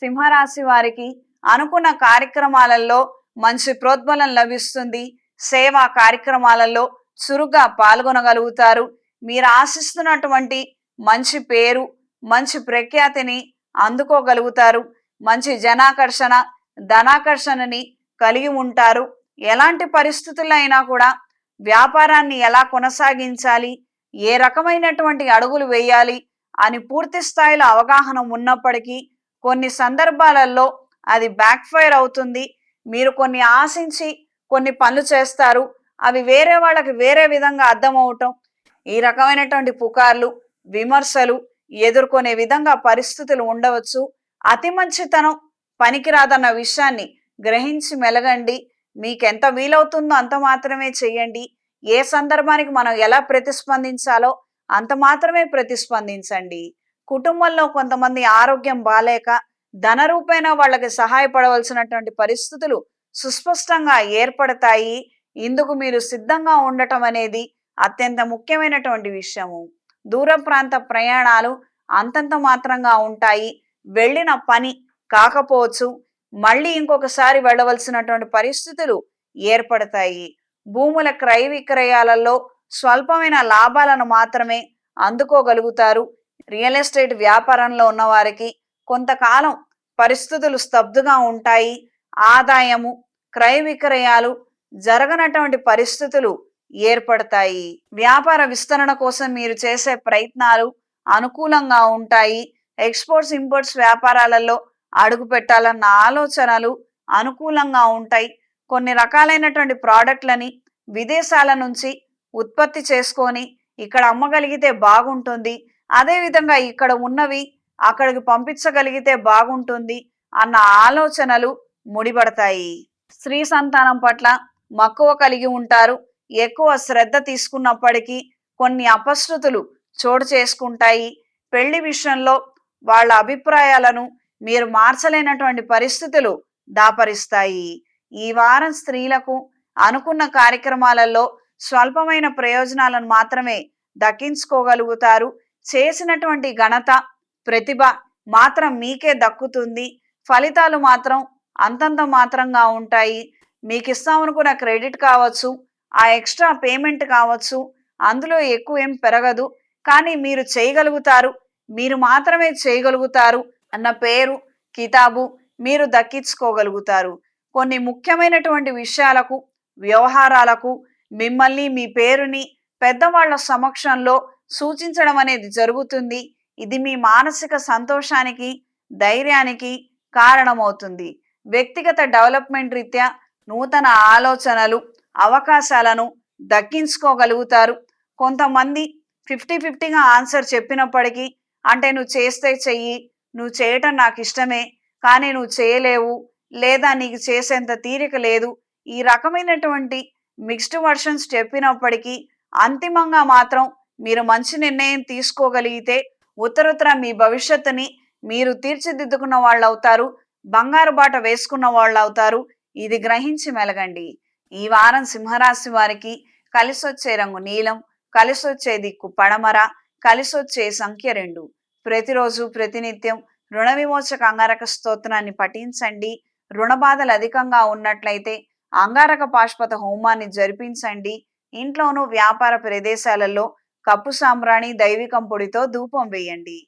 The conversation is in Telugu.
సింహరాశి వారికి అనుకున్న కార్యక్రమాలలో మంచి ప్రోద్బలం లభిస్తుంది. సేవా కార్యక్రమాలలో చురుగ్గా పాల్గొనగలుగుతారు. మీరు ఆశిస్తున్నటువంటి మంచి పేరు మంచి ప్రఖ్యాతిని అందుకోగలుగుతారు. మంచి జనాకర్షణ ధనాకర్షణని కలిగి ఉంటారు. ఎలాంటి పరిస్థితులైనా కూడా వ్యాపారాన్ని ఎలా కొనసాగించాలి ఏ రకమైనటువంటి అడుగులు వేయాలి అని పూర్తి స్థాయిలో అవగాహన ఉన్నప్పటికీ కొన్ని సందర్భాలలో అది బ్యాక్ ఫైర్ అవుతుంది. మీరు కొన్ని ఆశించి కొన్ని పనులు చేస్తారు. అవి వేరే వాళ్ళకి వేరే విధంగా అర్థమవటం ఈ రకమైనటువంటి పుకార్లు విమర్శలు ఎదుర్కొనే విధంగా పరిస్థితులు ఉండవచ్చు. అతి మంచితనం పనికిరాదన్న విషయాన్ని గ్రహించి మెలగండి. మీకు ఎంత వీలవుతుందో అంత మాత్రమే చేయండి ఏ సందర్భానికి మనం ఎలా ప్రతిస్పందించాలో అంత మాత్రమే ప్రతిస్పందించండి. కుటుంబంలో కొంతమంది ఆరోగ్యం బాలేక ధన రూపేణ వాళ్ళకి సహాయపడవలసినటువంటి పరిస్థితులు సుస్పష్టంగా ఏర్పడతాయి. ఇందుకు మీరు సిద్ధంగా ఉండటం అనేది అత్యంత ముఖ్యమైనటువంటి విషయము. దూర ప్రాంత ప్రయాణాలు అంతంత మాత్రంగా ఉంటాయి. వెళ్ళిన పని కాకపోవచ్చు. మళ్ళీ ఇంకొకసారి వెళ్ళవలసినటువంటి పరిస్థితులు ఏర్పడతాయి. భూముల క్రయ విక్రయాలలో స్వల్పమైన లాభాలను మాత్రమే అందుకోగలుగుతారు. రియల్ ఎస్టేట్ వ్యాపారంలో ఉన్న వారికి కొంతకాలం పరిస్థితులు స్తబ్దుగా ఉంటాయి. ఆదాయము క్రయ విక్రయాలు జరగనటువంటి పరిస్థితులు ఏర్పడతాయి. వ్యాపార విస్తరణ కోసం మీరు చేసే ప్రయత్నాలు అనుకూలంగా ఉంటాయి. ఎక్స్పోర్ట్స్ ఇంపోర్ట్స్ వ్యాపారాలలో అడుగు పెట్టాలన్న ఆలోచనలు అనుకూలంగా ఉంటాయి. కొన్ని రకాలైనటువంటి ప్రోడక్ట్లని విదేశాల నుంచి ఉత్పత్తి చేసుకొని ఇక్కడ అమ్మగలిగితే బాగుంటుంది. అదేవిధంగా ఇక్కడ ఉన్నవి అక్కడికి పంపించగలిగితే బాగుంటుంది అన్న ఆలోచనలు ముడిపడతాయి. స్త్రీ సంతానం పట్ల మక్కువ కలిగి ఉంటారు. ఎక్కువ శ్రద్ధ తీసుకున్నప్పటికీ కొన్ని అపశృతులు చోటు చేసుకుంటాయి. పెళ్ళి విషయంలో వాళ్ళ అభిప్రాయాలను మీరు మార్చలేనటువంటి పరిస్థితులు దాపరిస్తాయి. ఈ వారం స్త్రీలకు అనుకున్న కార్యక్రమాలలో స్వల్పమైన ప్రయోజనాలను మాత్రమే దక్కించుకోగలుగుతారు. చేసినటువంటి ఘనత ప్రతిభ మాత్రం మీకే దక్కుతుంది. ఫలితాలు మాత్రం అంతంత మాత్రంగా ఉంటాయి. మీకు ఇస్తామనుకున్న క్రెడిట్ కావచ్చు ఆ ఎక్స్ట్రా పేమెంట్ కావచ్చు అందులో ఎక్కువ ఏం పెరగదు. కానీ మీరు చేయగలుగుతారు. మీరు మాత్రమే చేయగలుగుతారు అన్న పేరు కితాబు మీరు దక్కించుకోగలుగుతారు. కొన్ని ముఖ్యమైనటువంటి విషయాలకు వ్యవహారాలకు మిమ్మల్ని మీ పేరుని పెద్దవాళ్ళ సమక్షంలో సూచించడం అనేది జరుగుతుంది. ఇది మీ మానసిక సంతోషానికి ధైర్యానికి కారణమవుతుంది. వ్యక్తిగత డెవలప్మెంట్ రీత్యా నూతన ఆలోచనలు అవకాశాలను దక్కించుకోగలుగుతారు. కొంతమంది ఫిఫ్టీ ఫిఫ్టీగా ఆన్సర్ చెప్పినప్పటికీ అంటే నువ్వు చేస్తే చెయ్యి నువ్వు చేయటం నాకు ఇష్టమే కానీ నువ్వు చేయలేవు లేదా నీకు చేసేంత తీరిక లేదు ఈ రకమైనటువంటి మిక్స్డ్ వర్షన్స్ చెప్పినప్పటికీ అంతిమంగా మాత్రం మీరు మంచి నిర్ణయం తీసుకోగలిగితే ఉత్తరత్తర మీ భవిష్యత్తుని మీరు తీర్చిదిద్దుకున్న వాళ్ళు అవుతారు బంగారు బాట వేసుకున్న వాళ్ళు అవుతారు ఇది గ్రహించి మెలగండి. ఈ వారం సింహరాశి వారికి కలిసొచ్చే రంగు నీలం కలిసొచ్చే దిక్కు పడమర కలిసొచ్చే సంఖ్య రెండు. ప్రతిరోజు ప్రతినిత్యం రుణ విమోచక అంగారక స్తోత్రాన్ని పఠించండి. రుణ బాధలు అధికంగా ఉన్నట్లయితే అంగారక పాష్పత హోమాన్ని జరిపించండి. ఇంట్లోనూ వ్యాపార ప్రదేశాలలో కప్పు సాంబ్రాణి దైవికం పొడితో ధూపం వేయండి.